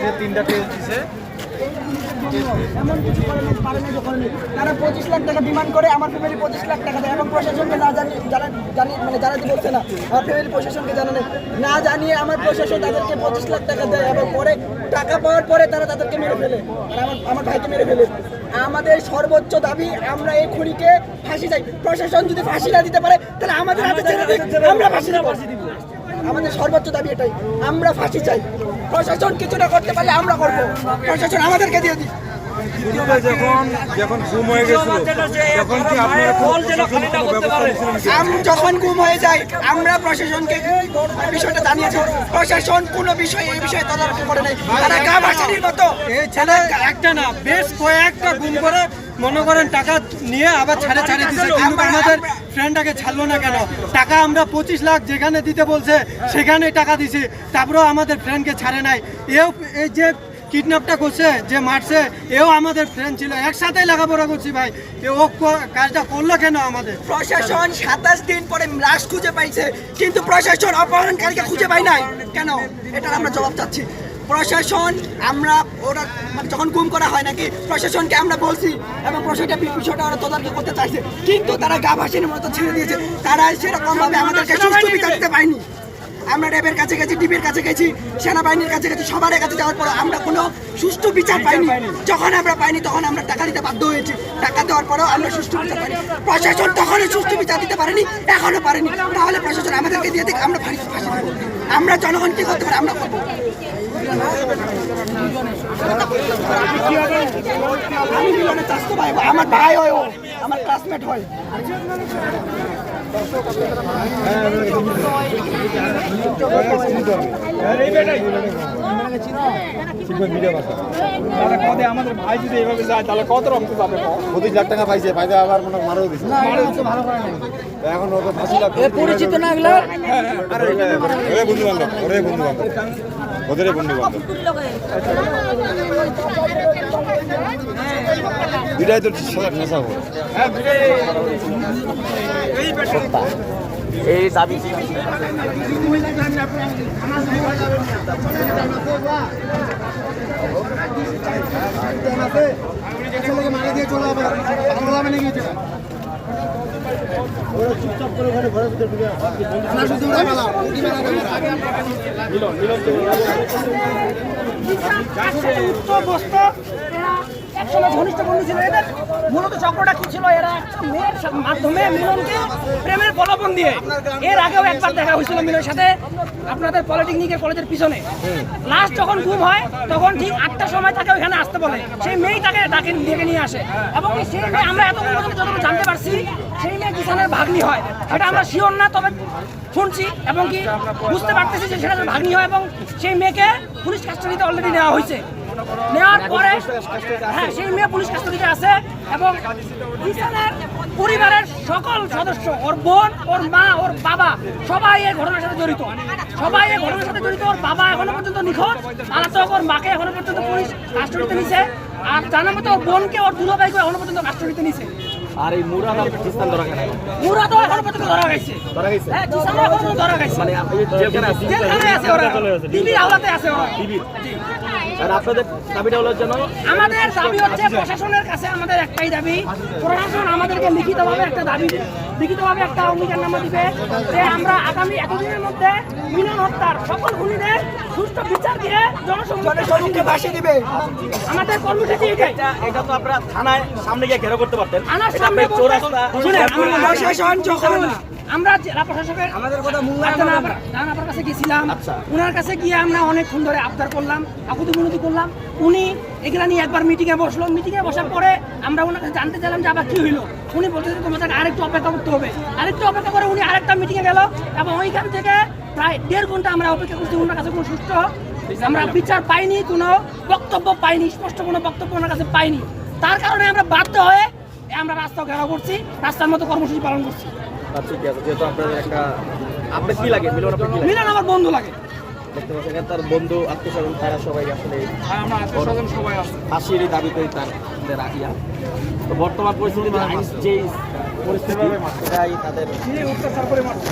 যে তিনটা টেস্ট দিছে এমন কিছু করে নাই, পারে নাই যে করে নাই। তারা পঁচিশ লাখ টাকা ডিমান্ড করে আমার ফ্যামিলি পঁচিশ লাখ টাকা দেয়। এবং প্রশাসনকে না জানি জানা জানি মানে জানাতে বলছে না। আমার ফ্যামিলি প্রশাসনকে জানানে না জানিয়ে আমার প্রশাসন তাদেরকে পঁচিশ লাখ টাকা দেয় এবং পরে টাকা পাওয়ার পরে তারা তাদেরকে মেরে ফেলে। আর আমার আমার ভাইকে মেরে ফেলে। আমাদের সর্বোচ্চ দাবি আমরা এই খুনিকে ফাঁসি চাই। প্রশাসন যদি ফাঁসি না দিতে পারে তাহলে আমাদের হাতে ছেড়ে দিক। আমরা ফাঁসি দেবো। আমাদের সর্বোচ্চ দাবি এটাই। আমরা ফাঁসি চাই। প্রশাসন কিছু না করতে পারলে আমরা করব। প্রশাসন আমাদেরকে দিয়ে দিই যখন যখন হয়ে গেছিল তখন কি আপনারা গুম হয়ে যায় আমরা প্রশাসনকে বিষয়টা জানিয়েছি। প্রশাসন কোনো বিষয় এই বিষয়ে তদারক করে নাই। তারা গা ভাসানির মতো এই ছেলে একটা না বেশ কয়েকটা গুম করে মনে করেন টাকা নিয়ে আবার ছাড়ে ছাড়ে দিছে। কিন্তু আমাদের ফ্রেন্ডটাকে ছাড়লো না কেন? টাকা আমরা পঁচিশ লাখ যেখানে দিতে বলছে সেখানে টাকা দিছি। তারপরেও আমাদের ফ্রেন্ডকে ছাড়ে নাই। এও এই যে কিডন্যাপটা করছে যে মারছে এও আমাদের ফ্রেন্ড ছিল। একসাথে লেখাপড়া করছি ভাই। এ ও কাজটা করল কেন আমাদের? প্রশাসন সাতাশ দিন পরে লাশ খুঁজে পাইছে কিন্তু প্রশাসন অপহরণকারীকে খুঁজে পাই নাই। কেন? এটার আমরা জবাব চাচ্ছি। প্রশাসন, আমরা ওরা মানে যখন গুম করা হয় নাকি, প্রশাসনকে আমরা বলছি এবং প্রশাসনটা বিষয়টা ওরা তদারকি করতে চাইছে। কিন্তু তারা গা ভাসিনের মতো ছেড়ে দিয়েছে। তারা সেরকমভাবে আমাদেরকে সুস্থ বিচার দিতে পায়নি আমরা র্যাবের কাছে গেছি ডিবির কাছে গেছি সেনাবাহিনীর কাছে গেছি সবার কাছে যাওয়ার পর আমরা কোনো সুষ্ঠু বিচার পাইনি। যখন আমরা পাইনি তখন আমরা টাকা দিতে বাধ্য হয়েছি। টাকা দেওয়ার পরেও আমরা সুষ্ঠু বিচার পাইনি। প্রশাসন তখনই সুষ্ঠু বিচার দিতে পারেনি এখনও পারেনি। তাহলে প্রশাসন আমাদেরকে দিয়ে দিক আমরা ফাঁসি ফাঁসি। আমরা জনগণ কি করতে পারি? আমরা করব। আমি মিলনের চাষতো ভাই আমার ভাই হয় ও আমার ক্লাসমেট হয়। কদে আমাদের ভাই যদি এইভাবে যায় তাহলে কত রক্ত যাবে পঁচিশ লাখ টাকা পাইছে পাইতে আবার মনে হয় মারাও এখন ওকে ফাঁসি লাখ পরিচিত না এগুলো ওরে বন্ধু বান্ধব ওরে বন্ধু বান্ধব ওদের বন্ধু বান্ধব দুটাই তো ঠেসা হবে এই দাবি এরা একসময় ঘনিষ্ঠ বন্ধু ছিল এদের। মূলত চক্রটা কি ছিল? এরা মেয়ের মাধ্যমে মিলনকে প্রেমের প্রলোভন দিয়ে। এর আগেও একবার দেখা হয়েছিল মিলনের সাথে। আপনাদের পলিটেকনিকের কলেজের পিছনে। লাস্ট যখন গুম হয়, তখন ঠিক আটটার সময় তাকে ওইখানে আসতে বলে। সেই মেয়ে তাকে ডাকে ডেকে নিয়ে আসে। এবং সেই মেয়ে আমরা এতক্ষণ পর্যন্ত যতটুকু জানতে পারছি, সেই মেয়ে কিষানের ভাগ্নি হয়। সেটা আমরা শিওর না, তবে শুনছি এবং কি বুঝতে পারতেছি যে সেটা ভাগ্নি হয় এবং সেই মেয়েকে পুলিশ কাস্টাডিতে অলরেডি নেওয়া হয়েছে। নেওয়ার পরে হ্যাঁ সেই মেয়ে পুলিশ কাস্টাডিতে আছে এবং কিষানের পরিবারের সকল সদস্য ওর বোন ওর মা ওর বাবা সবাই এই ঘটনার সাথে জড়িত। সবাই এই ঘটনার সাথে জড়িত ওর বাবা এখনও পর্যন্ত নিখোঁজ আলাদা ওর মাকে এখনও পর্যন্ত পুলিশ কাস্টাডিতে নিছে আর জানার মতো ওর বোনকে ওর দুলো ভাইকে এখনও পর্যন্ত কাস্টাডিতে নিছে। আর এই মুরাদ আর পাকিস্তান ধরা কেন মুরাদও এখনও পর্যন্ত ধরা গেছে ধরা গেছে হ্যাঁ কিষানও এখনও ধরা গেছে মানে এই জেলখানে আছে জেলখানায় আছে ওরা টিভির আওলাতে আছে। ওরা। জি। আর আপনাদের দাবিটা হলো যেন আমাদের দাবি হচ্ছে প্রশাসনের কাছে আমাদের একটাই দাবি। প্রশাসন আমাদেরকে লিখিতভাবে একটা দাবি লিখিতভাবে একটা অঙ্গীকারনামা দিবে যে আমরা আগামী এতদিনের মধ্যে মিলন হত্যার সকল খুনিদের সুষ্ঠু বিচার দিয়ে দিবে। আমাদের কর্মসূচি এটাই এটা তো আপনারা থানায় সামনে গিয়ে ঘেরাও করতে পারতেন। থানার সামনে বলতে- চৌরাস্তা শুনেন, আমরা প্রশাসন যখন আমরা জেলা প্রশাসকের আমাদের কথা আপনার কাছে গেছিলাম ওনার কাছে গিয়ে আমরা অনেকক্ষণ ধরে আবদার করলাম আকুতি মিনতি করলাম। উনি এগুলা নিয়ে একবার মিটিংয়ে বসল। মিটিংয়ে বসার পরে আমরা ওনার কাছে জানতে চাইলাম যে আবার কি হইল। উনি বলতেছে তোমাদের আরেকটু অপেক্ষা করতে হবে। আরেকটু অপেক্ষা করে উনি আরেকটা মিটিংয়ে গেল এবং ওইখান থেকে প্রায় দেড় ঘণ্টা আমরা অপেক্ষা করছি ওনার কাছে কোনো সুস্থ আমরা বিচার পাইনি কোনো বক্তব্য পাইনি স্পষ্ট কোনো বক্তব্য ওনার কাছে পাইনি। তার কারণে আমরা বাধ্য হয়ে আমরা রাস্তা ঘেরাও করছি রাস্তার মতো কর্মসূচি পালন করছি। ঠিক আছে যেহেতু আপনাদের একটা আপনার কি লাগে? মিলন আপনার কি লাগে? মিলন আমার বন্ধু লাগে। দেখতে পাচ্ছেন তার বন্ধু আত্মীয়স্বজন তারা সবাই আসলে আমরা আত্মস্বজন সবাই আছে। ফাঁসির তাদের রাখিয়া তো বর্তমান পরিস্থিতিতে আইন যে পরিস্থিতি তাদের অত্যাচার করে মারছে?